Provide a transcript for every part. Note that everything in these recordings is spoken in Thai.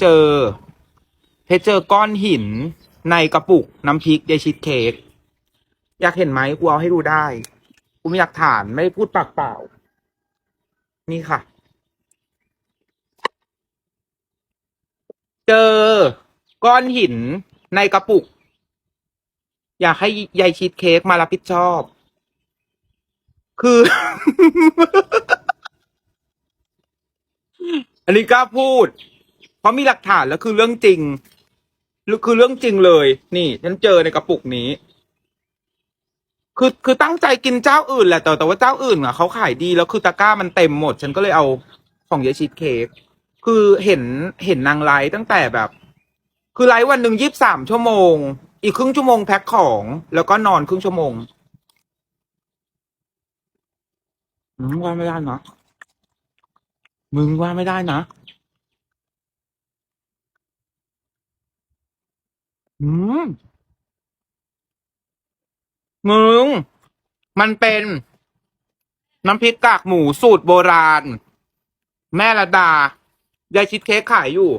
เจอ เพชรเจอก้อนหินในกระปุกน้ำพริกยายชิดเค้กอยากเห็นไหมกูเอาให้ดูได้ กูม่อยากฐานไม่ได้พูดปากเปล่า นี่ค่ะ เจอก้อนหินในกระปุก อยากให้ยายชิดเค้กมารับผิดชอบ คือ อันนี้กล้าพูด เพราะมีหลักฐานแล้วคือเรื่องจริงคือเรื่องจริงเลย นี่ ฉันเจอในกระปุกนี้ คือคือตั้งใจกินเจ้าอื่นแหละแต่แต่ว่าเจ้าอื่นอะเขาขายดีแล้วคือตะกร้ามันเต็มหมด ฉันก็เลยเอาของเยชิดเค้กคือเห็นเห็นนางไลฟ์ตั้งแต่แบบ คือไลฟ์วันหนึ่งยีิบสามชั่วโมง อีกครึ่งชั่วโมงแพ็คของ แล้วก็นอนครึ่งชั่วโมงอืมว่าไม่ได้นะมึงว่าไม่ได้นะ อื มึง มันเป็น น้ำพริกกากหมูสูตรโบราณ แม่ระดายายชิดเค้กขายอยู่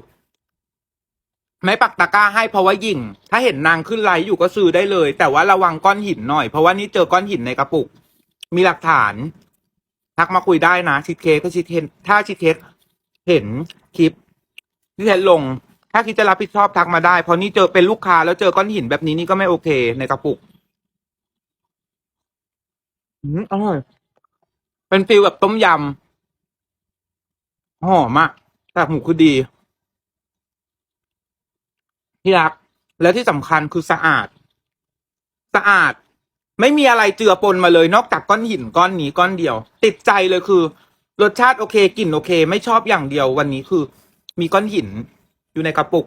ไม่ปักตะกร้าให้เพราะว่ายิ่ง ถ้าเห็นนางขึ้นไลฟ์อยู่ก็ซื้อได้เลย แต่ว่าระวังก้อนหินหน่อย เพราะว่านี่เจอก้อนหินในกระปุก มีหลักฐาน ทักมาคุยได้นะชิดเค้กก็ชิดเห็นถ้าชิดเค้กเห็นคลิปที่เห็นลง ถ้าคิดจะรับผิดชอบทักมาได้ เพราะนี่เจอเป็นลูกค้าแล้วเจอก้อนหินแบบนี้นี่ก็ไม่โอเคในกระปุก อืมอร่อย เป็นฟิลแบบต้มยำหอมอะแต่หมูคือดี ที่รัก แล้วที่สำคัญคือสะอาด สะอาด ไม่มีอะไรเจือปนมาเลย นอกจากก้อนหินก้อนนี้ก้อนเดียว ติดใจเลยคือ รสชาติโอเคกลิ่นโอเค ไม่ชอบอย่างเดียววันนี้คือ มีก้อนหิน อยู่ในกระปุก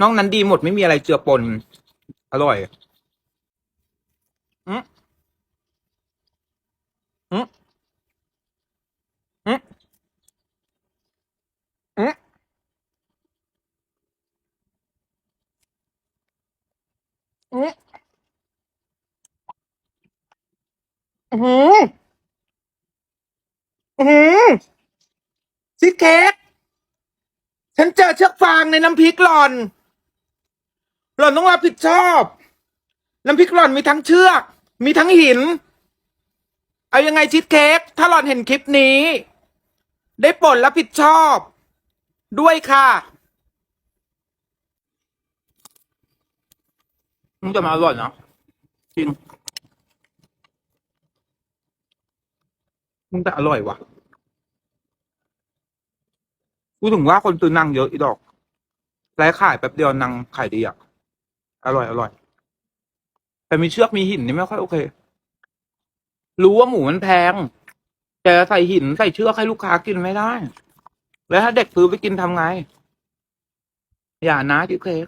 นอกนั้นดีหมดไม่มีอะไรเจือปน อร่อยอืมอืมอืมอืมอืมอืมอืมซิดเค้ก ฉันเจอเชือกฟางในน้ำพริกหล่อน หล่อนต้องรับผิดชอบ น้ำพริกหล่อนมีทั้งเชือก มีทั้งหิน เอายังไงชิดเค้กถ้าหล่อนเห็นคลิปนี้ ได้ปรดรับผิดชอบ ด้วยค่ะมึงจะมาอร่อยเนาะจริงมึงแต่อร่อยว่ะ กูถึงว่าคนซื้อนางเยอะอีดอกไลฟ์ขายแป๊บเดียวนางขายดีอะ อร่อยอร่อย แต่มีเชือกมีหินนี่ไม่ค่อยโอเค รู้ว่าหมูมันแพง แต่ใส่หินใส่เชือกให้ลูกค้ากินไม่ได้ แล้วถ้าเด็กซื้อไปกินทำไง อย่านะจิ๊กเค้ก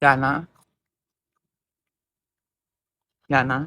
อย่านะ อย่านะ